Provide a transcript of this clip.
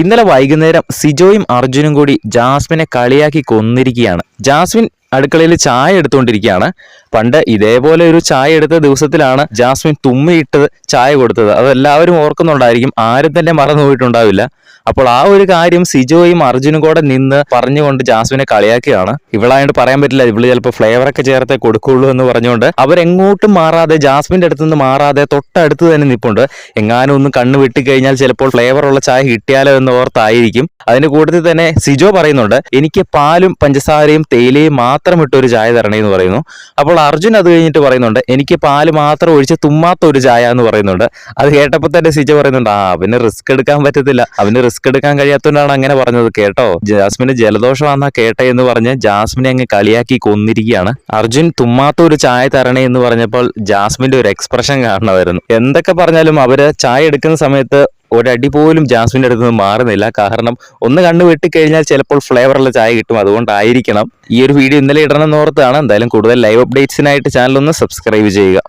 ഇന്നലെ വൈകുന്നേരം സിജോയും അർജുനും കൂടി ജാസ്മിനെ കളിയാക്കി കൊന്നിരിക്കുകയാണ്. ജാസ്മിൻ അടുക്കളയിൽ ചായ എടുത്തുകൊണ്ടിരിക്കുകയാണ്. പണ്ട് ഇതേപോലെ ഒരു ചായ എടുത്ത ദിവസത്തിലാണ് ജാസ്മിൻ തുമ്മിയിട്ട് ചായ കൊടുത്തത്. അതെല്ലാവരും ഓർക്കുന്നുണ്ടായിരിക്കും. ആരും തന്നെ മറന്നു പോയിട്ടുണ്ടാവില്ല. അപ്പോൾ ആ ഒരു കാര്യം സിജോയും അർജുനും കൂടെ നിന്ന് പറഞ്ഞുകൊണ്ട് ജാസ്മിനെ കളിയാക്കുകയാണ്. ഇവളായിട്ട് പറയാൻ പറ്റില്ല. ഇവൾ ചിലപ്പോൾ ഫ്ലേവർ ഒക്കെ ചേർത്തേ കൊടുക്കുള്ളൂ എന്ന് പറഞ്ഞുകൊണ്ട് അവരെങ്ങോട്ടും മാറാതെ ജാസ്മിന്റെ അടുത്ത് നിന്ന് മാറാതെ തൊട്ടടുത്ത് തന്നെ നിൽപ്പുണ്ട് എങ്ങാനും ഒന്ന് കണ്ണ് വെട്ടിക്കഴിഞ്ഞാൽ ചിലപ്പോൾ ഫ്ലേവർ ഉള്ള ചായ കിട്ടിയാലോ എന്ന് ഓർത്തായിരിക്കും. അതിന് കൂട്ടത്തിൽ തന്നെ സിജോ പറയുന്നുണ്ട് എനിക്ക് പാലും പഞ്ചസാരയും തേയിലയും മാത്രം ഇട്ട ഒരു ചായ തരണേ എന്ന് പറയുന്നു. അപ്പോൾ അർജുൻ അത് കഴിഞ്ഞിട്ട് പറയുന്നുണ്ട് എനിക്ക് പാൽ മാത്രം ഒഴിച്ച് തുമ്മാത്ത ഒരു ചായ എന്ന് പറയുന്നുണ്ട്. അത് കേട്ടപ്പോൾ തന്നെ സിജ പറയുന്നുണ്ട് ആ അവന് റിസ്ക് എടുക്കാൻ പറ്റത്തില്ല. അവന് റിസ്ക് എടുക്കാൻ കഴിയാത്തതുകൊണ്ടാണ് അങ്ങനെ പറഞ്ഞത്. കേട്ടോ ജാസ്മിന് ജലദോഷമാണെന്നാ കേട്ടെ എന്ന് പറഞ്ഞ് ജാസ്മിനെ അങ്ങ് കളിയാക്കി കൊന്നിരിക്കുകയാണ്. അർജുൻ തുമ്മാത്ത ഒരു ചായ തരണേ എന്ന് പറഞ്ഞപ്പോൾ ജാസ്മിന്റെ ഒരു എക്സ്പ്രഷൻ കാണണമായിരുന്നു എന്തൊക്കെ പറഞ്ഞാലും അവർ ചായ എടുക്കുന്ന സമയത്ത് ഒരടി പോലും ജാസ്മിന്റെ അടുത്ത് നിന്ന് മാറുന്നില്ല. കാരണം ഒന്ന് കണ്ണ് വെട്ടിക്കഴിഞ്ഞാൽ ചിലപ്പോൾ ഫ്ലേവറുള്ള ചായ കിട്ടും. അതുകൊണ്ടായിരിക്കണം ഈ ഒരു വീഡിയോ ഇന്നലെ ഇടണം എന്നോർത്താണ് എന്തായാലും കൂടുതൽ ലൈവ് അപ്ഡേറ്റ്സിനായിട്ട് ചാനലൊന്ന് സബ്സ്ക്രൈബ് ചെയ്യുക.